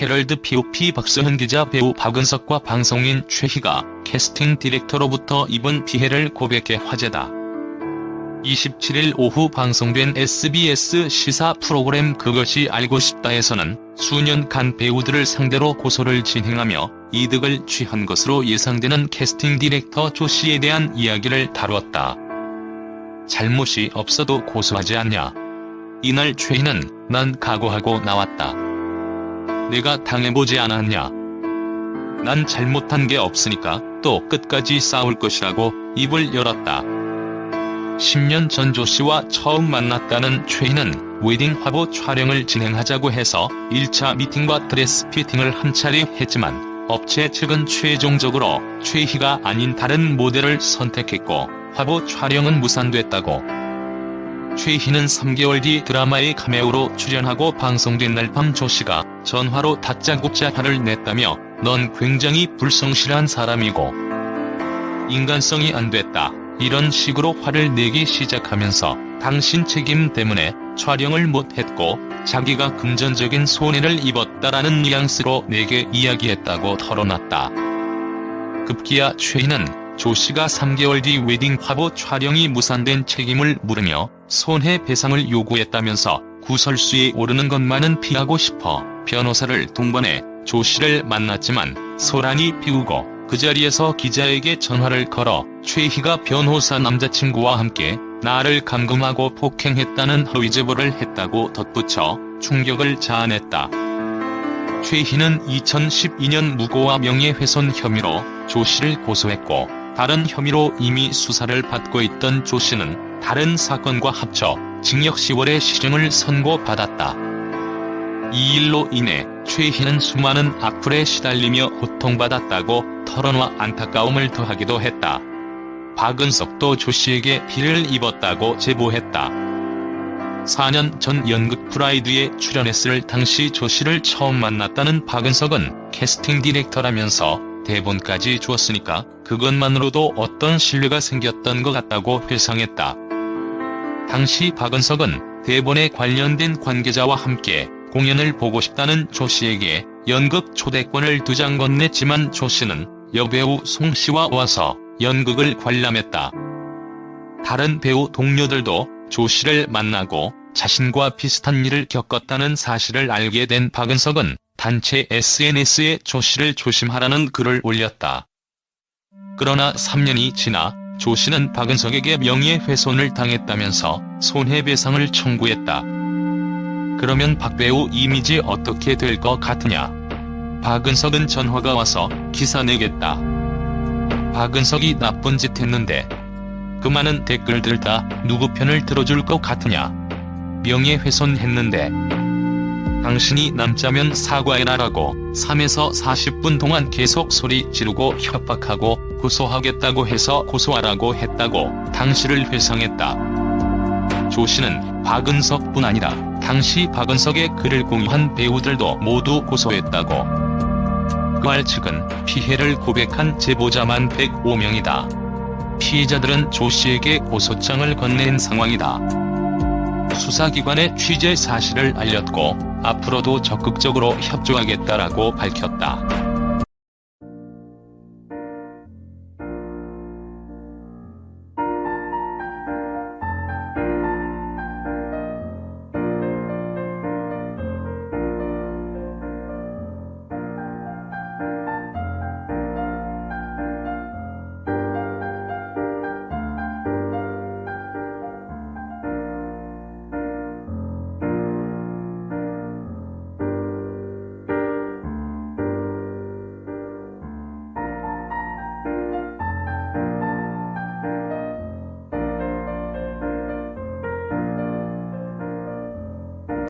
헤럴드 POP 박서현 기자 배우 박은석과 방송인 최희가 캐스팅 디렉터로부터 입은 피해를 고백해 화제다. 27일 오후 방송된 SBS 시사 프로그램 그것이 알고 싶다에서는 수년간 배우들을 상대로 고소를 진행하며 이득을 취한 것으로 예상되는 캐스팅 디렉터 조 씨에 대한 이야기를 다루었다. 잘못이 없어도 고소하지 않냐. 이날 최희는 난 각오하고 나왔다. 내가 당해보지 않았냐. 난 잘못한 게 없으니까 또 끝까지 싸울 것이라고 입을 열었다. 10년 전 조 씨와 처음 만났다는 최희는 웨딩 화보 촬영을 진행하자고 해서 1차 미팅과 드레스 피팅을 한 차례 했지만 업체 측은 최종적으로 최희가 아닌 다른 모델을 선택했고 화보 촬영은 무산됐다고. 최희는 3개월 뒤 드라마의 카메오로 출연하고 방송된 날 밤 조 씨가 전화로 다짜고짜 화를 냈다며 넌 굉장히 불성실한 사람이고 인간성이 안 됐다. 이런 식으로 화를 내기 시작하면서 당신 책임 때문에 촬영을 못했고 자기가 금전적인 손해를 입었다라는 뉘앙스로 내게 이야기했다고 털어놨다. 급기야 최희는 조 씨가 3개월 뒤 웨딩 화보 촬영이 무산된 책임을 물으며 손해배상을 요구했다면서 구설수에 오르는 것만은 피하고 싶어 변호사를 동반해 조 씨를 만났지만 소란이 피우고 그 자리에서 기자에게 전화를 걸어 최희가 변호사 남자친구와 함께 나를 감금하고 폭행했다는 허위 제보를 했다고 덧붙여 충격을 자아냈다. 최희는 2012년 무고와 명예훼손 혐의로 조 씨를 고소했고 다른 혐의로 이미 수사를 받고 있던 조 씨는 다른 사건과 합쳐 징역 10월의 실형을 선고받았다. 이 일로 인해 최희는 수많은 악플에 시달리며 고통받았다고 털어놔 안타까움을 더하기도 했다. 박은석도 조 씨에게 피해를 입었다고 제보했다. 4년 전 연극 프라이드에 출연했을 당시 조 씨를 처음 만났다는 박은석은 캐스팅 디렉터라면서 대본까지 주었으니까 그것만으로도 어떤 신뢰가 생겼던 것 같다고 회상했다. 당시 박은석은 대본에 관련된 관계자와 함께 공연을 보고 싶다는 조 씨에게 연극 초대권을 두 장 건넸지만 조 씨는 여배우 송 씨와 와서 연극을 관람했다. 다른 배우 동료들도 조 씨를 만나고 자신과 비슷한 일을 겪었다는 사실을 알게 된 박은석은 단체 SNS에 조 씨를 조심하라는 글을 올렸다. 그러나 3년이 지나 조 씨는 박은석에게 명예훼손을 당했다면서 손해배상을 청구했다. 그러면 박 배우 이미지 어떻게 될 것 같으냐? 박은석은 전화가 와서 기사 내겠다. 박은석이 나쁜 짓 했는데 그 많은 댓글들 다 누구 편을 들어줄 것 같으냐? 명예훼손 했는데 당신이 남자면 사과해라라고 3에서 40분 동안 계속 소리 지르고 협박하고 고소하겠다고 해서 고소하라고 했다고 당시를 회상했다. 조 씨는 박은석뿐 아니라 당시 박은석의 글을 공유한 배우들도 모두 고소했다고. 그알 측은 피해를 고백한 제보자만 105명이다. 피해자들은 조 씨에게 고소장을 건넨 상황이다. 수사기관에 취재 사실을 알렸고 앞으로도 적극적으로 협조하겠다라고 밝혔다.